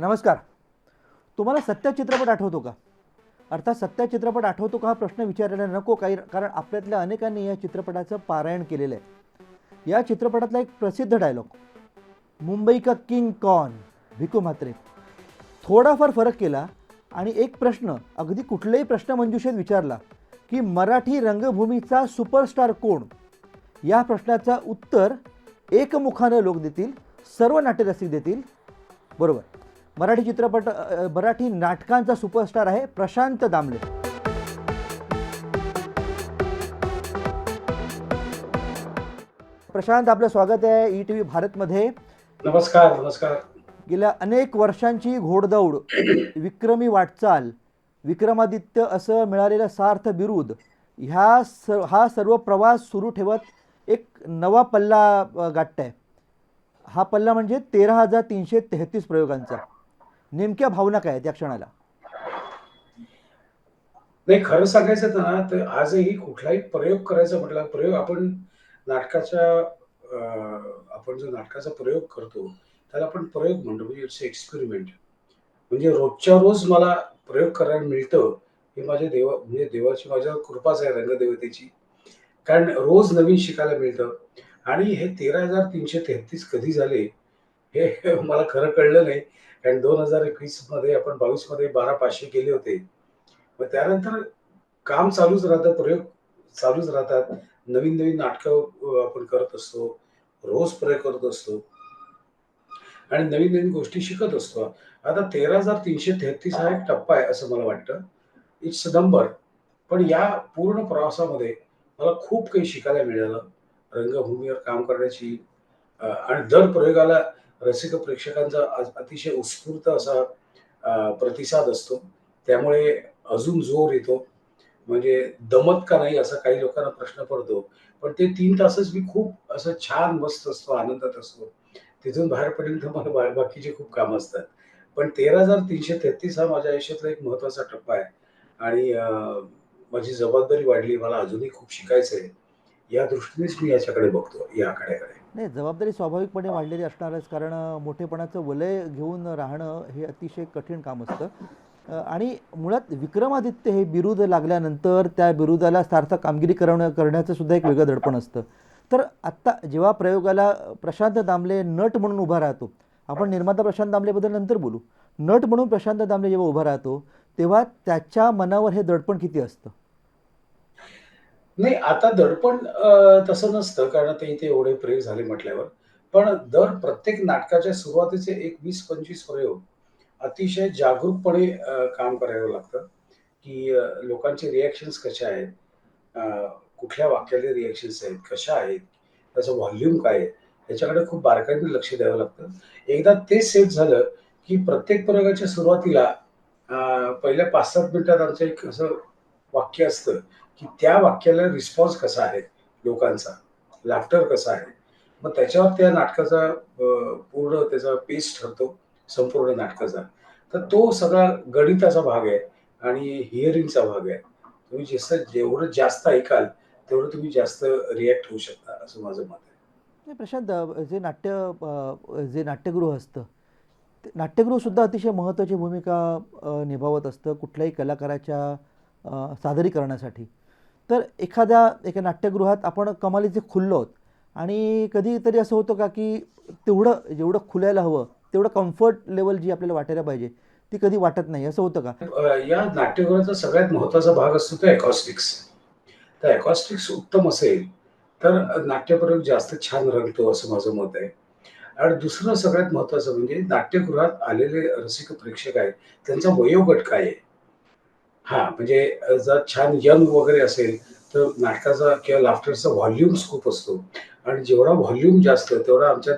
नमस्कार. तुम्हाला सत्य चित्रपट आठवतो का? अर्थात सत्य चित्रपट आठवतो का हा प्रश्न विचारायला नको काही कारण आपल्यातल्या अनेकांनी या चित्रपटाचं पारायण केलेलं आहे. या चित्रपटातला एक प्रसिद्ध डायलॉग मुंबई का किंग कॉन भिकू म्हात्रे. थोडाफार फरक केला आणि एक प्रश्न अगदी कुठल्याही प्रश्नमंजुषेत विचारला की मराठी रंगभूमीचा सुपरस्टार कोण? या प्रश्नाचं उत्तर एकमुखानं लोक देतील सर्व नाट्यरसिक देतील. बरोबर. मराठी चित्रपट मराठी नाटकांचा सुपरस्टार आहे प्रशांत दामले. प्रशांत आपलं स्वागत आहे ई टी व्ही भारतमध्ये. नमस्कार नमस्कार. गेल्या अनेक वर्षांची घोडदौड विक्रमी वाटचाल विक्रमादित्य असं मिळालेलं सार्थ बिरुद ह्या स हा सर्व प्रवास सुरू ठेवत एक नवा पल्ला गाठताय. हा पल्ला म्हणजे तेरा हजार तीनशे तेहतीस प्रयोगांचा. नेमक्या भावना काय त्या क्षणाला? नाही खरं सांगायचं ना तर आजही कुठलाही प्रयोग करायचा म्हटला प्रयोग आपण नाटकाच्या आपण जो नाटकाचा प्रयोग करतो त्याला आपण प्रयोग म्हणतो म्हणजे इट्स एक्सपेरिमेंट म्हणजे रोजच्या रोज मला प्रयोग करायला मिळतं हे माझ्या देवा म्हणजे देवाची माझ्या कृपाच आहे रंगदेवतेची. कारण रोज नवीन शिकायला मिळतं. आणि हे तेरा हजार तीनशे तेहतीस कधी झाले हे मला खरं कळलं नाही. कारण दोन हजार एकवीसमध्ये आपण बावीसमध्ये बारा पाचशे केले होते. मग त्यानंतर काम चालूच राहतं प्रयोग चालूच राहतात. नवीन नवीन नाटकं आपण करत असतो. रोज प्रयोग करत असतो. आणि नवीन नवीन गोष्टी शिकत असतो. आता तेरा हजार तीनशे तेहतीस हा एक टप्पा आहे असं मला वाटतं. It's number. पण या पूर्ण प्रवासामध्ये मला खूप काही शिकायला मिळालं. रंगभूमीवर काम करण्याची आणि दर प्रयोगाला रसिक प्रेक्षकांचा अतिशय उत्स्फूर्त असा प्रतिसाद असतो. त्यामुळे अजून जोर येतो. म्हणजे दमत का नाही असा काही लोकांना प्रश्न पडतो. पण ते तीन तासच मी खूप असं छान मस्त असतो आनंदात असतो. तिथून बाहेर पडेल तर मला बा- बाकीचे खूप कामं असतात. पण तेरा हजार तीनशे तेहतीस हा माझ्या आयुष्यातला एक महत्त्वाचा टप्पा आहे. आणि माझी जबाबदारी वाढली. मला अजूनही खूप शिकायचं आहे या दृष्टीनेच मी याच्याकडे बघतो या आखाड्याकडे. नाही जबाबदारी स्वाभाविकपणे वाढलेली असणारच कारण मोठेपणाचं वलय घेऊन राहणं हे अतिशय कठीण काम असतं. आणि मुळात विक्रमादित्य हे बिरुद लागल्यानंतर त्या बिरुदाला सार्थ कामगिरी करणं करण्याचं सुद्धा एक वेगळं दडपण असतं. तर आत्ता जेव्हा प्रयोगाला प्रशांत दामले नट म्हणून उभा राहतो आपण निर्माता प्रशांत दामलेबद्दल नंतर बोलू. नट म्हणून प्रशांत दामले जेव्हा उभा राहतो तेव्हा त्याच्या मनावर हे दडपण किती असतं? नाही आता दडपण तसं नसतं कारण ते इथे एवढे प्रयोग झाले म्हटल्यावर. पण दर प्रत्येक नाटकाच्या सुरुवातीचे एक वीस पंचवीस प्रयोग अतिशय जागरूकपणे काम करावं लागतं की लोकांचे रिॲक्शन्स कशा आहेत? कुठल्या वाक्याले रिॲक्शन्स आहेत? कशा आहेत? त्याचं व्हॉल्यूम काय आहे? याच्याकडे खूप बारकाईने लक्ष द्यावं लागतं. एकदा ते सेट झालं की प्रत्येक प्रयोगाच्या सुरुवातीला पहिल्या पाच सात मिनिटात आमचं एक असं वाक्य असतं की त्या वाक्याला रिस्पॉन्स कसा आहे लोकांचा? लाफ्टर कसा आहे? मग त्याच्यावर त्या नाटकाचा पूर्ण त्याचा पेस ठरतो संपूर्ण नाटकाचा. तर तो सगळा गणिताचा भाग आहे आणि हिअरिंगचा भाग आहे. तुम्ही जसं जेवढं जास्त ऐकाल तेवढं तुम्ही जास्त रिॲक्ट होऊ शकता असं माझं मत आहे. प्रशांत जे नाट्य जे नाट्यगृह असतं ते नाट्यगृहसुद्धा अतिशय महत्त्वाची भूमिका निभावत असतं. कुठल्याही कलाकाराच्या सादरीकरणासाठी तर एखाद्या एका नाट्यगृहात आपण कमालीचे खुललो आहोत आणि कधीतरी असं होतं का की तेवढं जेवढं खुलायला हवं तेवढं कम्फर्ट लेवल जी आपल्याला वाटायला पाहिजे ती कधी वाटत नाही. असं होतं का? या नाट्यगृहाचा सगळ्यात महत्त्वाचा भाग असतो तो एकॉस्टिक्स तर एकॉस्टिक्स उत्तम असेल तर नाट्यप्रयोग जास्त छान रंगतो असं माझं मत आहे. आणि दुसरं सगळ्यात महत्वाचं म्हणजे नाट्यगृहात आलेले रसिक प्रेक्षक आहेत त्यांचा वयोगट काय आहे? हा म्हणजे जर छान यंग वगैरे असेल तर नाटकाचा किंवा लाफ्टरचा व्हॉल्यूम्स खूप असतो. आणि जेवढा व्हॉल्यूम जास्त तेवढा आमच्या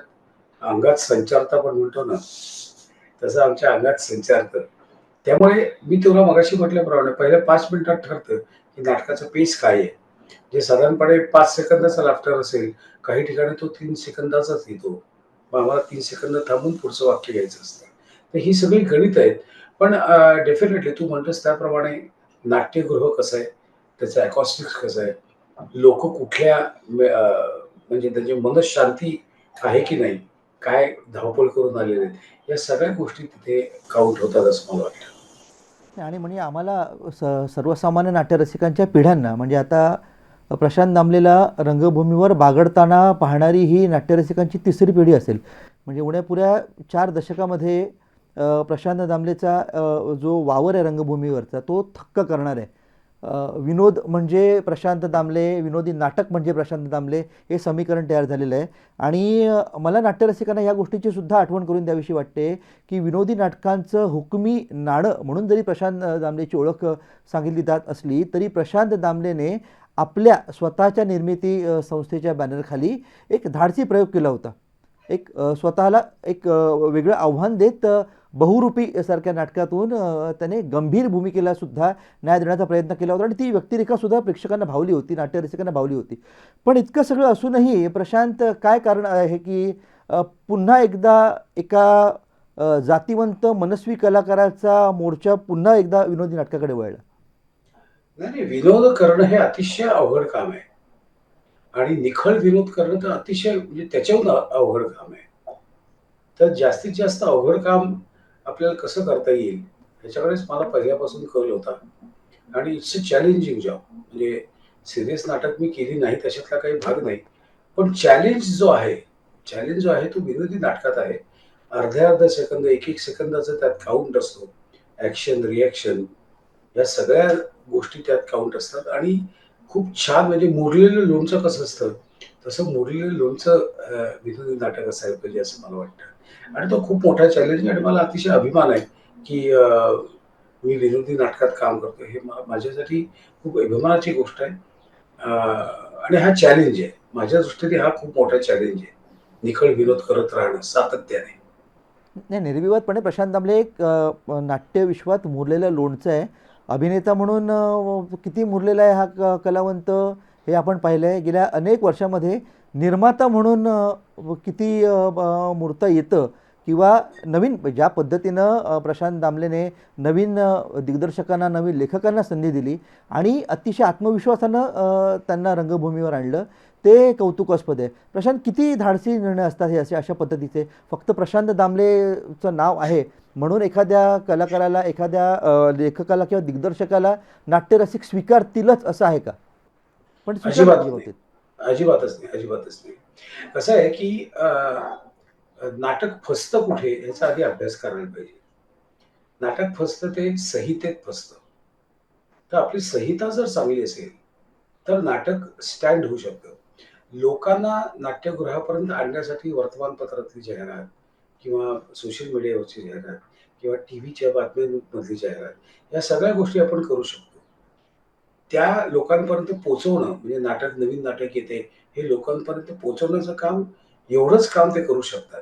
अंगात संचारता पण म्हणतो ना तसं आमच्या अंगात संचारतं. त्यामुळे मी तुला मगाशी म्हटल्याप्रमाणे पहिल्या पाच मिनिटात ठरतं की नाटकाचा पेस काय आहे. जे साधारणपणे पाच सेकंदाचा लाफ्टर असेल काही ठिकाणी तो तीन सेकंदाचाच येतो. मग आम्हाला तीन सेकंद थांबून पुढचं वाक्य घ्यायचं असतं. तर ही सगळी गणित आहेत. पण डेफिनेटली तू म्हणतोस त्याप्रमाणे नाट्यगृह कसं आहे त्याचं अकॉस्टिक्स कसं आहे लोक कुठल्या म्हणजे त्याची मनशांती आहे की नाही काय धावपळ करून आलेले आहेत या सगळ्या गोष्टी तिथे काउंट होतात असं मला वाटतं. आणि म्हणजे आम्हाला स सर्वसामान्य नाट्यरसिकांच्या पिढ्यांना म्हणजे आता प्रशांत दामलेला रंगभूमीवर बागडताना पाहणारी ही नाट्यरसिकांची तिसरी पिढी असेल. म्हणजे उण्यापुऱ्या चार दशकामध्ये प्रशांत दामलेचा जो वावर आहे रंगभूमीवरचा तो थक्क करणार आहे. विनोद म्हणजे प्रशांत दामले विनोदी नाटक म्हणजे प्रशांत दामले हे समीकरण तयार झालेलं आहे. आणि मला नाट्यरसिकांना या गोष्टीची सुद्धा आठवण करून द्यावीशी वाटते की विनोदी नाटकांचं हुकमी नाणं म्हणून जरी प्रशांत दामलेची ओळख सांगितली जात असली तरी प्रशांत दामलेने आपल्या स्वतःच्या निर्मिती संस्थेच्या बॅनरखाली एक धाडसी प्रयोग केला होता. एक स्वतःला एक वेगळं आव्हान देत बहुरूपी सारख्या नाटकातून त्याने गंभीर भूमिकेला सुद्धा न्याय देण्याचा प्रयत्न केला होता आणि ती व्यक्तिरेखासुद्धा प्रेक्षकांना भावली होती नाट्यरसिकांना भावली होती. पण इतकं सगळं असूनही प्रशांत काय कारण आहे की पुन्हा एकदा एका जातिवंत जातीवंत मनस्वी कलाकाराचा मोर्चा पुन्हा एकदा विनोदी नाटकाकडे वळला? नाही विनोद करणं हे अतिशय अवघड काम आहे. आणि निखळ विनोद करणं तर अतिशय म्हणजे त्याच्याहून अवघड काम आहे. तर जास्तीत जास्त अवघड काम आपल्याला कसं करता येईल ह्याच्याकडेच मला पहिल्यापासून कल होता. आणि इट्स अ चॅलेंजिंग जॉब म्हणजे सिरियस नाटक मी केली नाही त्याच्यातला काही भाग नाही. पण चॅलेंज जो आहे चॅलेंज जो आहे तो विनोदी नाटकात आहे. अर्ध्या अर्ध्या सेकंद एक एक सेकंदाचा त्यात काउंट असतो. ऍक्शन रिॲक्शन या सगळ्या गोष्टी त्यात काउंट असतात. आणि खूप छान म्हणजे मुरलेलं लोणचं कसं असतं तसं मुरली लोणचं विनोदी नाटक असायला पाहिजे असं मला वाटतं. आणि तो खूप मोठा चॅलेंज आणि मला अतिशय अभिमान आहे की मी विनोदी नाटकात काम करतो हे माझ्यासाठी खूप अभिमानाची गोष्ट आहे. आणि हा चॅलेंज आहे. माझ्या दृष्टीने हा खूप मोठा चॅलेंज आहे. निखळ विनोद करत राहणं सातत्याने. नाही निर्विवादपणे प्रशांत आमले एक नाट्यविश्वात मुरलेलं लोणचं आहे. अभिनेता म्हणून किती मुरलेला आहे हा क कलावंत? हे आपण पाहिलं आहे गेल्या अनेक वर्षामध्ये निर्माता म्हणून किती मूर्त येतं किंवा नवीन ज्या पद्धतीनं प्रशांत दामलेने नवीन दिग्दर्शकांना नवीन लेखकांना संधी दिली आणि अतिशय आत्मविश्वासानं त्यांना रंगभूमीवर आणलं ते कौतुकास्पद आहे. प्रशांत किती धाडसी निर्णय असतात हे असे अशा पद्धतीचे? फक्त प्रशांत दामलेचं नाव आहे म्हणून एखाद्या कलाकाराला एखाद्या लेखकाला किंवा दिग्दर्शकाला नाट्यरसिक स्वीकारतीलच असं आहे का? पण अजिबात अजिबातच नाही अजिबातच नाही. कसं आहे की नाटक फसतं कुठे याचा आधी अभ्यास करायला पाहिजे. नाटक फसतं ते संहितेत फसतं. तर आपली संहिता जर चांगली असेल तर नाटक स्टँड होऊ शकतं. लोकांना नाट्यगृहापर्यंत आणण्यासाठी वर्तमानपत्रातली जाहिरात किंवा सोशल मीडियावरची जाहिरात किंवा टी व्हीच्या बातम्यांमधली जाहिरात या सगळ्या गोष्टी आपण करू शकतो. त्या लोकांपर्यंत पोचवणं म्हणजे नाटक नवीन नाटक येते हे लोकांपर्यंत पोचवण्याचं काम एवढंच काम ते करू शकतात.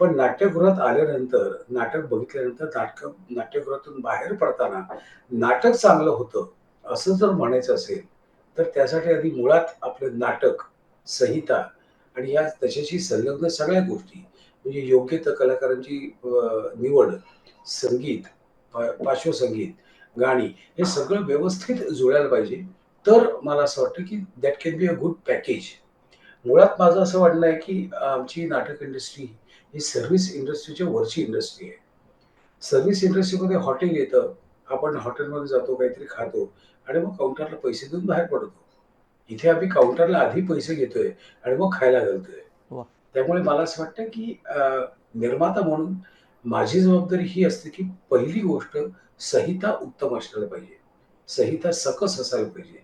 पण नाट्यगृहात आल्यानंतर नाटक बघितल्यानंतर नाटक नाट्यगृहातून बाहेर पडताना नाटक चांगलं होतं असं जर म्हणायचं असेल तर त्यासाठी आधी मुळात आपलं नाटक संहिता आणि या त्याच्याशी संलग्न सगळ्या गोष्टी म्हणजे योग्य त्या कलाकारांची निवड संगीत पा- पार्श्वसंगीत गाणी हे सगळं व्यवस्थित जुळायला पाहिजे. तर मला असं वाटतं की that can be a good package मुळात माझं असं वाटणं आहे की आमची नाटक इंडस्ट्री ही सर्व्हिस इंडस्ट्रीच्या वरची इंडस्ट्री आहे. सर्व्हिस इंडस्ट्रीमध्ये हॉटेल येतं आपण हॉटेलमध्ये जातो काहीतरी खातो आणि मग काउंटरला पैसे देऊन बाहेर पडतो. इथे आम्ही काउंटरला आधी पैसे घेतोय आणि मग खायला घालतोय. त्यामुळे मला असं वाटतं की निर्माता म्हणून माझी जबाबदारी ही असते की पहिली गोष्ट संहिता उत्तम असायला पाहिजे. संहिता सकस असायला पाहिजे.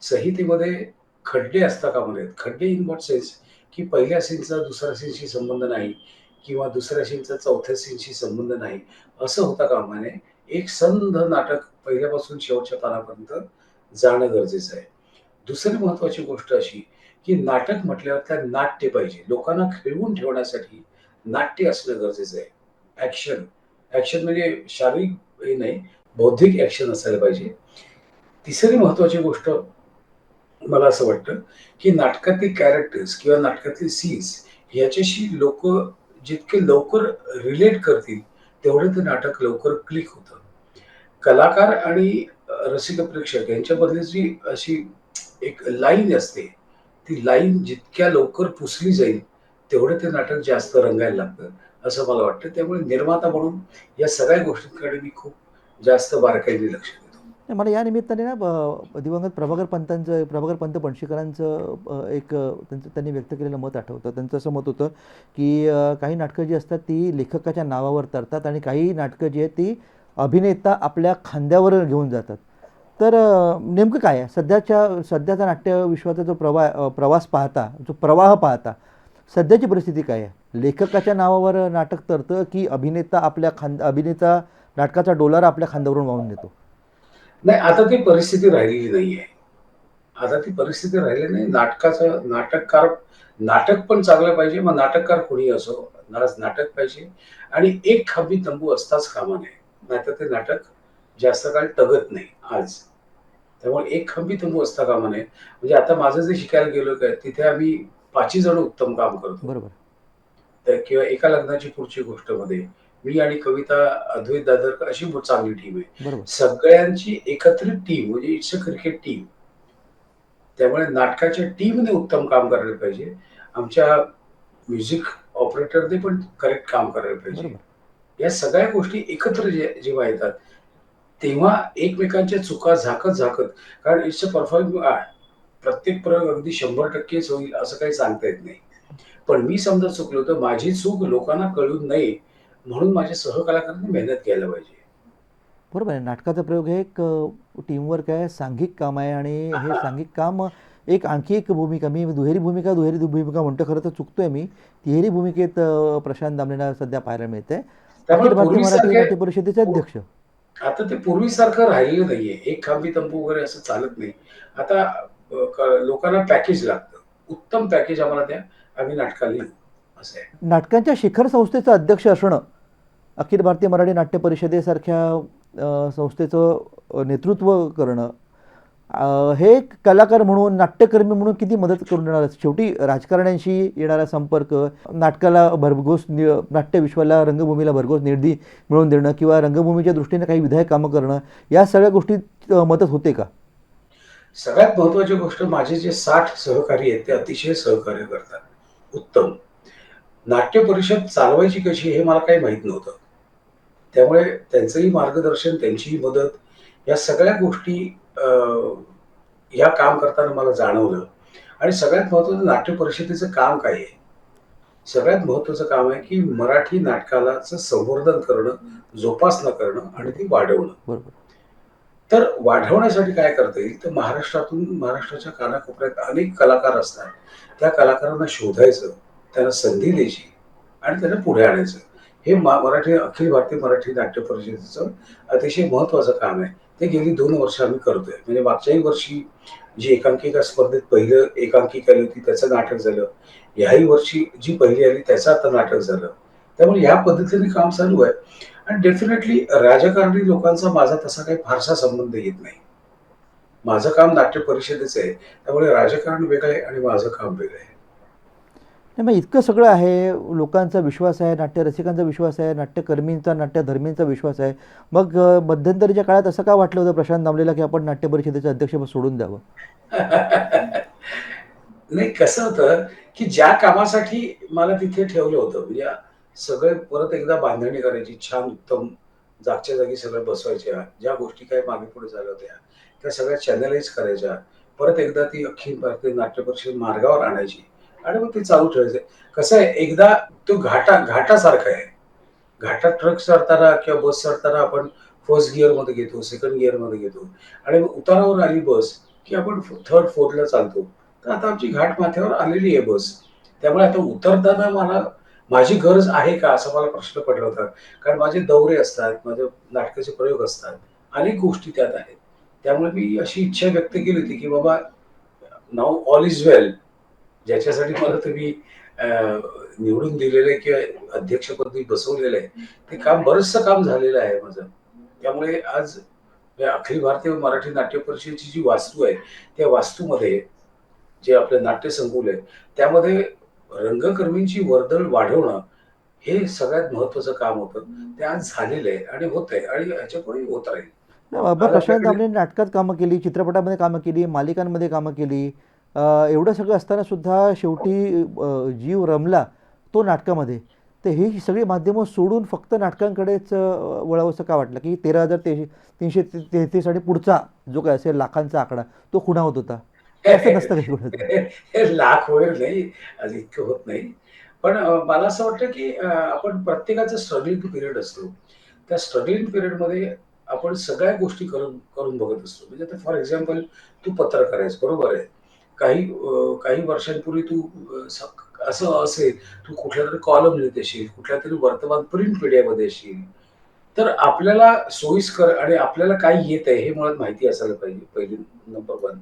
संहितेमध्ये खड्डे असता कामा नयेत. खड्डे इन व्हॉट सेन्स की पहिल्या सीनचा दुसऱ्या सीनशी संबंध नाही किंवा दुसऱ्या सीनचा चौथ्या सीनशी संबंध नाही. असं होता कामा नये एक संध नाटक पहिल्यापासून शेवटच्या पानापर्यंत जाणं गरजेचं आहे. दुसरी महत्वाची गोष्ट अशी की नाटक म्हटल्यावर त्या नाट्य पाहिजे. लोकांना खेळवून ठेवण्यासाठी नाट्य असणं गरजेचं आहे. ऍक्शन ऍक्शन म्हणजे शारीरिक नाही बौद्धिक ऍक्शन असायला पाहिजे. तिसरी महत्वाची गोष्ट मला असं वाटतं की नाटकातील कॅरेक्टर्स किंवा नाटकातले सीन्स याच्याशी लोक जितके लवकर रिलेट करतील तेवढं ते नाटक लवकर क्लिक होतं. कलाकार आणि रसिक प्रेक्षक यांच्यामधली जी अशी एक लाईन असते ती लाईन जितक्या लवकर पुसली जाईल तेवढं ते नाटक जास्त रंगायला लागतं. असं मला वाटतं. त्यामुळे निर्माता म्हणून या सगळ्या गोष्टींकडे मी खूप जास्त बारकाईने लक्ष देतो. मला या निमित्ताने ना दिवंगत प्रभाकर पंतांचं प्रभाकर पंत पणशीकरांचं एक त्यांचं त्यांनी व्यक्त केलेलं मत आठवतं. त्यांचं असं मत होतं की काही नाटकं जी असतात ती लेखकाच्या नावावर तरतात आणि काही नाटकं जी आहेत ती अभिनेता आपल्या खांद्यावर घेऊन जातात. तर नेमकं काय आहे? सध्याच्या सध्याचा नाट्यविश्वाचा जो प्रवा प्रवास पाहता जो प्रवाह पाहता सध्याची परिस्थिती काय आहे? लेखकाच्या नावावर नाटक तरतं की अभिनेता आपल्या खांद अभिनेता नाटकाचा डोलार आपल्या खांद्यावरून वाहून देतो नाही आता ती परिस्थिती राहिलेली नाही आहे आता ती परिस्थिती राहिली नाही. नाटकाचं नाटककार नाटक पण चांगलं पाहिजे मग नाटककार कोणी असो नाच नाटक पाहिजे. आणि एक खांबी तंबू असताच कामा नये नाहीतर ते नाटक जास्त काळ टगत नाही आज. त्यामुळे एक खांबी तंबू असता कामा नये म्हणजे आता माझं जे शिकायला गेलो काय तिथे आम्ही पाचही जण उत्तम काम करतो. बरोबर. तर किंवा एका लग्नाची पुढची गोष्टमध्ये मी आणि कविता अद्वैत दादरकर अशी चांगली टीम आहे. सगळ्यांची एकत्रित टीम म्हणजे इट्स अ क्रिकेट टीम त्यामुळे नाटकाच्या टीमने उत्तम काम करायला पाहिजे. आमच्या म्युझिक ऑपरेटरने पण करेक्ट काम करायला पाहिजे. या सगळ्या गोष्टी एकत्र जेव्हा येतात तेव्हा एकमेकांच्या चुका झाकत झाकत कारण इट्स अ परफॉर्म प्रत्येक प्रयोग अगदी शंभर टक्केच होईल असं काही सांगता येत नाही. पण मी समजा चुकलो तर माझी चूक लोकांना कळू नये म्हणून माझ्या सहकलाकारांनी मेहनत घ्यायला पाहिजे. बरोबर आहे. नाटकाचा प्रयोग हे एक टीमवर्क आहे सांघिक काम आहे आणि हे सांघिक काम एक आणखी एक भूमिका मी दुहेरी भूमिका दुहेरी भूमिका म्हणतो खरं तर चुकतोय मी. तिहेरी भूमिकेत प्रशांत दामलेला सध्या पाहायला मिळते. अखिल भारतीय मराठी परिषदेचे अध्यक्ष. आता ते पूर्वीसारखं राहिलेलं नाहीये. एक खांबी तंबू वगैरे असं चालत नाही. आता लोकांना पॅकेज लागतं. उत्तम पॅकेज आम्हाला द्या आम्ही नाटकाला येऊ असं आहे. नाटकांच्या शिखर संस्थेचं अध्यक्ष असणं अखिल भारतीय मराठी नाट्य परिषदेसारख्या संस्थेचं नेतृत्व करणं हे कलाकार म्हणून नाट्यकर्मी म्हणून किती मदत करून देणार शेवटी राजकारण्यांशी येणारा संपर्क नाटकाला भरघोस नि नाट्यविश्वाला रंगभूमीला भरघोस निर्धी मिळवून देणं किंवा रंगभूमीच्या दृष्टीने काही विधायक कामं करणं या सगळ्या गोष्टीत मदत होते का? सगळ्यात महत्वाची गोष्ट माझे जे साठ सहकारी आहेत ते अतिशय सहकार्य करतात. उत्तम. नाट्य परिषद चालवायची कशी हे मला काही माहीत नव्हतं. त्यामुळे त्यांचंही मार्गदर्शन त्यांचीही मदत या सगळ्या गोष्टी या काम करताना मला जाणवलं. आणि सगळ्यात महत्वाचं नाट्य परिषदेचं काम काय आहे? सगळ्यात महत्वाचं काम आहे की मराठी नाटकालाचं संवर्धन करणं जोपासना करणं आणि ती वाढवणं. बरोबर. तर वाढवण्यासाठी काय करता येईल? तर महाराष्ट्रातून महाराष्ट्राच्या कानाकोपऱ्यात अनेक कलाकार असतात. त्या कलाकारांना शोधायचं त्यांना संधी द्यायची आणि त्यांना पुढे आणायचं. हे मा- मराठी अखिल भारतीय मराठी नाट्य परिषदेचं अतिशय महत्वाचं काम आहे. ते गेली दोन वर्ष आम्ही करतोय. म्हणजे मागच्याही वर्षी जी एकांकिका स्पर्धेत पहिलं एकांकिका आली होती त्याचं नाटक झालं. याही वर्षी जी पहिली आली त्याचं आता नाटक झालं. त्यामुळे ह्या पद्धतीने काम चालू आहे. आणि डेफिनेटली राजकारणी लोकांचा माझा तसा काही फारसा संबंध येत नाही. माझं काम नाट्य परिषदेचं आहे त्यामुळे राजकारण वेगळं आहे आणि माझं काम वेगळं आहे. नाही मग इतकं सगळं आहे लोकांचा विश्वास आहे नाट्य रसिकांचा विश्वास आहे नाट्यकर्मींचा नाट्यधर्मींचा विश्वास आहे. मग मध्यंतरीच्या काळात असं का वाटलं होतं प्रशांत दामलेला की आपण नाट्य परिषदेचं अध्यक्षपद सोडून द्यावं? नाही कसं होतं की ज्या कामासाठी मला तिथे ठेवलं होतं म्हणजे सगळे परत एकदा बांधणी करायची छान उत्तम जागच्या जागी सगळं बसवायच्या ज्या गोष्टी काय मागे पुढे झाल्या होत्या त्या सगळ्या चॅनलाइज करायच्या. परत एकदा ती अखिल भारतीय नाट्य परिषद मार्गावर आणायची. आणि मग ते चालू ठेवायचं. कसं आहे एकदा तो घाटा घाटासारखा आहे. घाटात ट्रक चढताना किंवा बस चढताना आपण फर्स्ट गिअरमध्ये घेतो सेकंड गिअरमध्ये घेतो. आणि मग उतारावर आली बस की आपण थर्ड फोर्थला चालतो. तर आता आमची घाट माथ्यावर आलेली आहे बस त्यामुळे आता उतरताना मला माझी गरज आहे का असा मला प्रश्न पडला होता. कारण माझे दौरे असतात माझे नाटकाचे प्रयोग असतात अनेक गोष्टी त्यात आहेत. त्यामुळे मी अशी इच्छा व्यक्त केली होती की बाबा नाव ऑल इज वेल ज्याच्यासाठी मला तुम्ही निवडून दिलेलं आहे किंवा अध्यक्षपदी बसवलेलं आहे ते काम बरंचसं काम झालेलं आहे माझं. त्यामुळे आज अखिल भारतीय मराठी नाट्य परिषदेची जी वास्तू आहे त्या वास्तूमध्ये जे आपलं नाट्य संकुल आहे त्यामध्ये रंगकर्मींची वर्दळ वाढवणं हे सगळ्यात महत्वाचं काम होतं. ते आज झालेलं आहे आणि होत आहे आणि ह्याच्यापुढे होत राहील. बाबा प्रशांत दामले नाटकात कामं केली चित्रपटामध्ये कामं केली मालिकांमध्ये कामं केली. एवढं सगळं असताना सुद्धा शेवटी जीव रमला तो नाटकामध्ये. तर ही सगळी माध्यमं सोडून फक्त नाटकांकडेच वळावंसं का वाटलं? की तेरा हजार ते तीनशे ते- तेहतीस आणि पुढचा जो काय असेल लाखांचा आकडा तो खुणावत होता. असं नसतं हे लाख वगैरे नाही आज इतकं होत नाही. पण मला असं वाटतं की आपण प्रत्येकाचा स्ट्रगलिंग पिरियड असतो. त्या स्ट्रगलिंग पिरियडमध्ये आपण सगळ्या गोष्टी करून करून बघत असतो. म्हणजे आता फॉर एक्झाम्पल तू पत्रकार आहेस बरोबर आहे. काही काही वर्षांपूर्वी तू असं असेल तू कुठल्या तरी कॉलम लिहित असेल कुठल्या तरी वर्तमान प्रिंट मीडियामध्ये असेल. तर आपल्याला सोयीस्कर आणि आपल्याला काय येत आहे हे मुळात माहिती असायला पाहिजे पहिली नंबर वन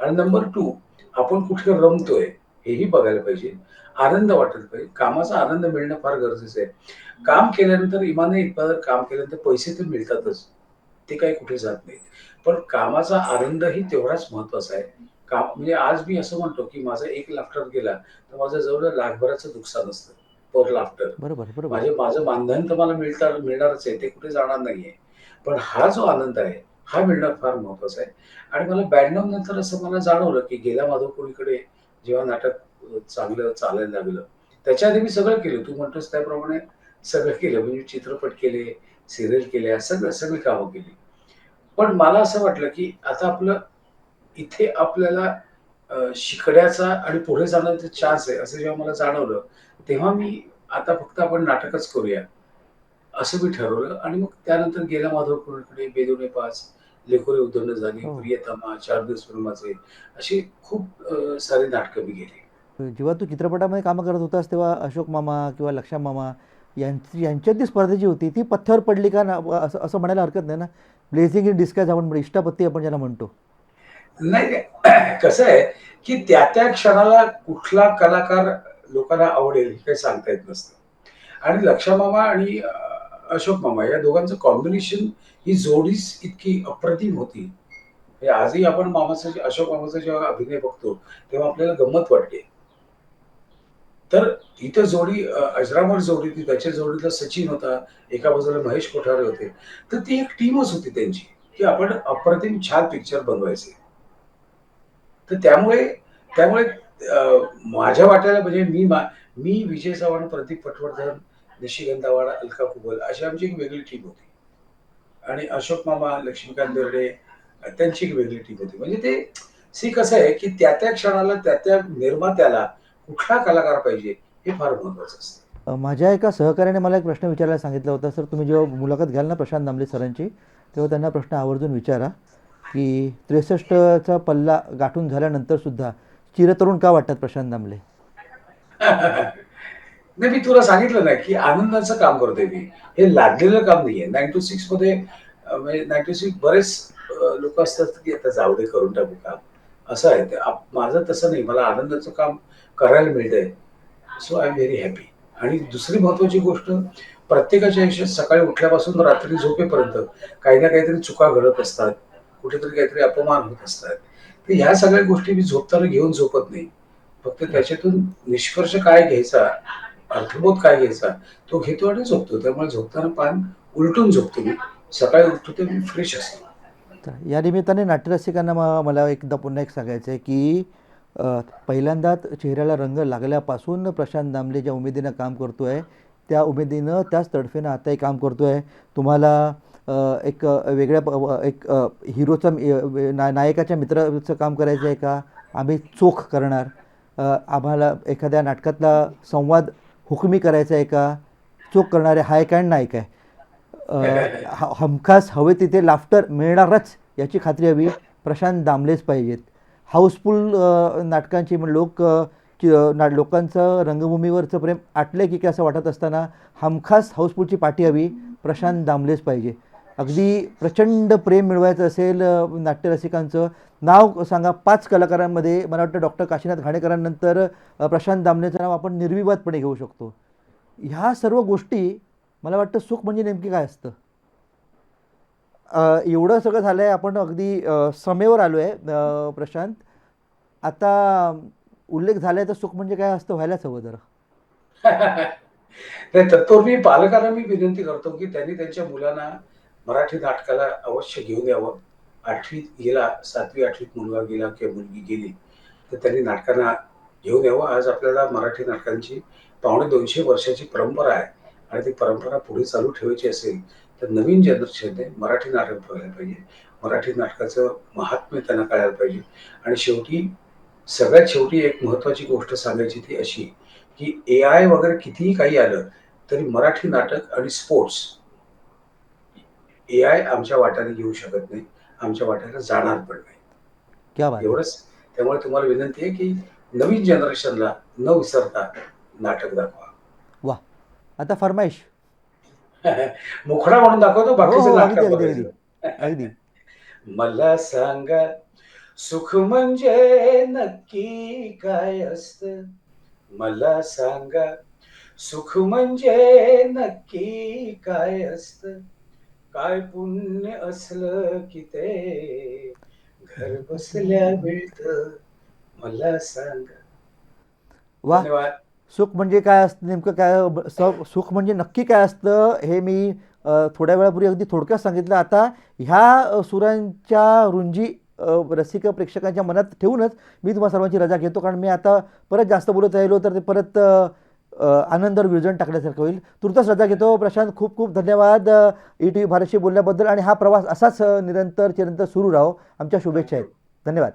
आणि नंबर टू आपण कुठे रमतोय हेही बघायला पाहिजे. आनंद वाटत पाहिजे कामाचा आनंद मिळणं फार गरजेचं आहे. काम केल्यानंतर इमाने इतका काम केल्यानंतर पैसे तर मिळतातच. ते काही कुठे जात नाहीत. पण कामाचा आनंदही तेवढाच महत्त्वाचा आहे. काम म्हणजे आज मी असं म्हणतो की माझा एक लाफ्टर गेला तर माझं जवळ लाखभराचं नुकसान असतं. पर लाफ्टर बरोबर बरोबर. माझे माझं मानधन तर मला मिळणार मिळणारच आहे. ते कुठे जाणार नाहीये. पण हा जो आनंद आहे हा मिळणं फार महत्त्वाचा आहे. आणि मला ब्याण्णव नंतर असं मला जाणवलं की गेला माधव कोणीकडे जेव्हा नाटक चांगलं चालायला लागलं. त्याच्या आधी मी सगळं केलं. तू म्हणतोस त्याप्रमाणे सगळं केलं. म्हणजे चित्रपट केले सिरियल केल्या सगळं सगळी कामं केली. पण मला असं वाटलं की आता आपलं इथे आपल्याला शिकण्याचा आणि पुढे जाण्याचा चान्स आहे असं जेव्हा मला जाणवलं तेव्हा मी आता फक्त आपण नाटकच करूया असं मी ठरवलं. आणि मग त्यानंतर गेला माधव कुलकर्णी बेदोने पाच लेखोरे उद्दंड झाली हो. प्रियतमा चार दिवस प्रेमाचे अशी खूप सारी नाटकं मी गेली जेव्हा तू चित्रपटामध्ये कामं करत होतास तेव्हा अशोक मामा किंवा लक्षा मामा यांची यांच्यात ती स्पर्धा जी होती ती पथ्यावर पडली का ना? असं असं म्हणायला हरकत नाही ना? ब्लेझिंग इन डिस्कायज आपण इष्टापत्ती आपण ज्याला म्हणतो. नाही. कसं आहे की त्या त्या क्षणाला कुठला कलाकार लोकांना आवडेल हे सांगता येत नसतं. आणि लक्षा मामा आणि अशोक मामा या दोघांचं कॉम्बिनेशन ही जोडीच इतकी अप्रतिम होती. हे आजही आपण मामाचा अशोक मामाचा जेव्हा अभिनय बघतो तेव्हा आपल्याला गंमत वाटते. तर इथं जोडी अजरामर जोडी ती त्याच्या जोडीला सचिन होता एका बाजूला महेश कोठारे होते. तर ती एक टीमच होती त्यांची की आपण अप्रतिम छान पिक्चर बनवायचे. तर त्यामुळे त्यामुळे माझ्या वाट्याला म्हणजे मी मा- मी विजय चव्हाण प्रतीक पटवर्धन निशिगंधावाड अलका कुबल अशी आमची एक वेगळी टीम होती. आणि अशोक मामा लक्ष्मीकांत बेर्डे त्यांची एक वेगळी टीम होती. म्हणजे ते सी कसं आहे की त्या त्या क्षणाला त्या त्या निर्मात्याला कुठला कलाकार पाहिजे हे फार महत्वाचं असतं. माझ्या एका सहकार्याने मला एक प्रश्न विचारायला सांगितला होता. सर तुम्ही जेव्हा मुलाखत घ्याल ना प्रशांत दामले सरांची तेव्हा त्यांना प्रश्न आवर्जून विचारा की त्रेसष्टचा पल्ला गाठून झाल्यानंतर सुद्धा चिरतरुण का वाटतात प्रशांत दामले? नाही मी तुला सांगितलं ना की आनंदाचं काम करतोय मी. हे लादलेलं काम नाहीये. नाईन टू सिक्समध्ये म्हणजे नाईन टू सिक्स बरेच लोक असतात की आता जाऊ दे करून टाकू काम. असं आहे. ते आप- माझं तसं नाही. मला आनंदाचं काम करायला मिळतंय. So I am very happy आणि दुसरी महत्वाची गोष्ट प्रत्येकाच्या आयुष्यात सकाळी उठल्यापासून रात्री झोपेपर्यंत काही ना काहीतरी चुका घडत असतात. कुठेतरी काहीतरी अपमान होत असतात. तर ह्या सगळ्या गोष्टी मी झोपताना घेऊन झोपत नाही. फक्त त्याच्यातून निष्कर्ष काय घ्यायचा अर्थबोध काय घ्यायचा? तो घेतो आणि झोपतो. त्यामुळे झोपताना पान उलटून झोपतो मी. सकाळी उठतो ते मी फ्रेश असतो. तर या निमित्ताने नाट्यरसिकांना मला एकदा पुन्हा एक सांगायचं आहे की पहिल्यांदाच चेहऱ्याला रंग लागल्यापासून प्रशांत दामले ज्या उमेदीनं काम करतो आहे त्या उमेदीनं त्याच तडफेनं आताही काम करतो आहे तुम्हाला एक वेगळ्या एक हिरोचं ना नायकाच्या मित्राचं काम करायचं आहे का? आम्ही चोख करणार. आम्हाला एखाद्या नाटकातला संवाद हुकमी करायचा आहे का? चोख करणारे हाय काय नाही काय? हमखास हवे तिथे लाफ्टर मिळणारच याची खात्री हवी. प्रशांत दामलेच पाहिजेत. हाऊसफुल नाटकांची लोक ना लोकांचं रंगभूमीवरचं प्रेम आटले की काय असं वाटत असताना हमखास हाऊसफुलची पाठी हवी. प्रशांत दामलेच पाहिजे. अगदी प्रचंड प्रेम मिळवायचं असेल नाट्यरसिकांचं. नाव सांगा पाच कलाकारांमध्ये. मला वाटतं डॉक्टर काशीनाथ घाणेकरांनंतर प्रशांत दामनेचं नाव आपण निर्विवादपणे घेऊ शकतो. ह्या सर्व गोष्टी मला वाटतं सुख म्हणजे नेमकी काय असतं? एवढं सगळं झालं आहे आपण अगदी समेवर आलो आहे प्रशांत. आता उल्लेख झालाय तर सुख म्हणजे काय असतं व्हायलाच हवं जरा. नाही तत्पूर्वी पालकांना मी विनंती करतो की त्यांनी त्यांच्या मुलांना मराठी नाटकाला अवश्य घेऊन यावं. आठवीत गेला सातवी आठवीत मुलगा गेला किंवा मुलगी गेली तर त्यांनी नाटकांना घेऊन यावं. आज आपल्याला मराठी नाटकांची पावणे दोनशे वर्षाची परंपरा आहे आणि ती परंपरा पुढे चालू ठेवायची असेल तर नवीन जनरेशनने मराठी नाटक बघायला पाहिजे. मराठी नाटकाचं महात्म्य त्यांना कळायला पाहिजे. आणि शेवटी सगळ्यात शेवटी एक महत्वाची गोष्ट सांगायची ती अशी की ए आय वगैरे कितीही काही आलं तरी मराठी नाटक आणि स्पोर्ट्स ए आय आमच्या वाट्याने घेऊ शकत नाही आमच्या वाट्याने जाणार पण नाही. एवढंच त्यामुळे तुम्हाला विनंती आहे की नवीन जनरेशनला न विसरता नाटक दाखवा. आता फरमाईश. मुखडा म्हणून दाखवतो हो बाकीचे हो अगदी. मला सांगा सुख म्हणजे नक्की काय असत? मला सांगा सुख म्हणजे नक्की काय असत? काय पुण्य असलं की ते? घर बसल्या मिळत मला सांगा. वा. धन्यवाद. सुख म्हणजे काय असतं? नेमकं काय ब- स- सुख म्हणजे नक्की काय असतं? हे मी अ, थोड्या वेळापूर्वी अगदी थोडक्यात सांगितलं. आता ह्या अ, सुरांच्या रुंजी अ, रसिक प्रेक्षकांच्या मनात ठेवूनच मी तुम्हाला सर्वांची रजा घेतो. कारण मी आता परत जास्त बोलत राहिलो तर ते परत अ, आनंदावर विरजण टाकल्यासारखं होईल. तुर्तास रजा घेतो. प्रशांत खूप खूप धन्यवाद. ई टी व्ही भारतशी बोलल्याबद्दल. आणि हा प्रवास असाच निरंतर चिरंतर सुरू राहो. आमच्या शुभेच्छा आहेत. धन्यवाद.